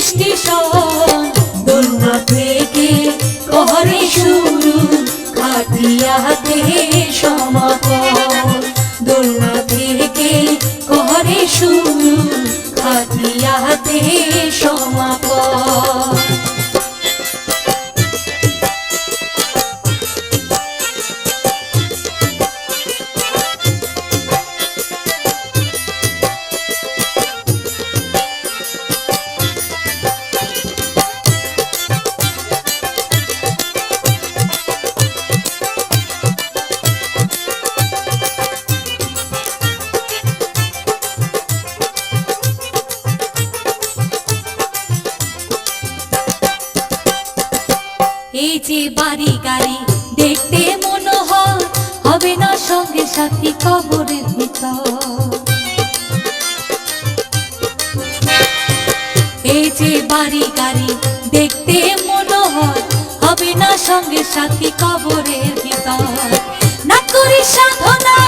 Station দোলনা থেকে করে সমাপন দোলনা থেকে করে শুরু খাটিয়াতে সমাপন বাড়ি গাড়ি দেখতে হবে না সঙ্গে সাথী কবরের ভিতর। এই যে বাড়ি গাড়ি দেখতে মনোহর, হবে না সঙ্গে সাথী কবরের ভিতর। না করি সাধনা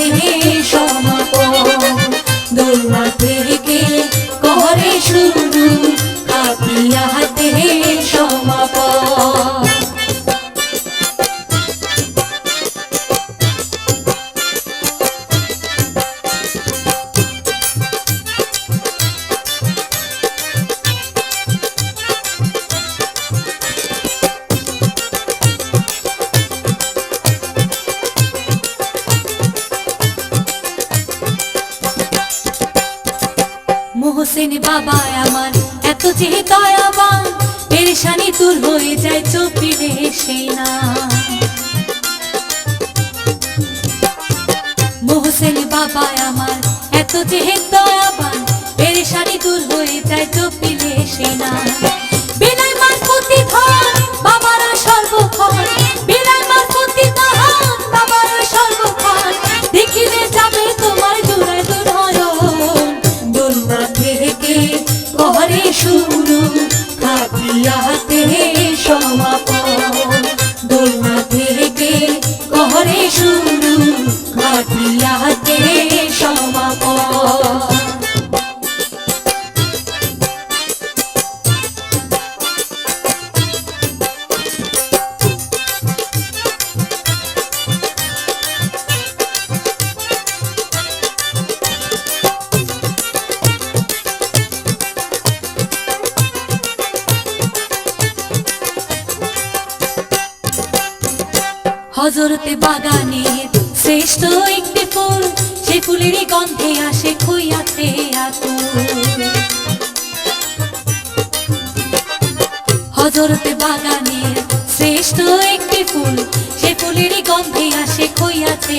Vinícius. মোহসেন বাবা আমার, এত যে দয়াবান, পেরেশানি দূর হয়ে যায় সেই না। মোহসেন বাবা আমার, এত পেরেশানি দূর হয়ে যায় চোখে সেই না। থেকে করে শুরু খাতিয়াতে সমাপন হজরতে বাগানে। শ্রেষ্ঠ একটি ফুল, সে ফুলেরই গন্ধে আসে খুইয়াতে হজরতে বাগানে শ্রেষ্ঠ একটি ফুল, সে ফুলেরই গন্ধে আসে খুইয়াতে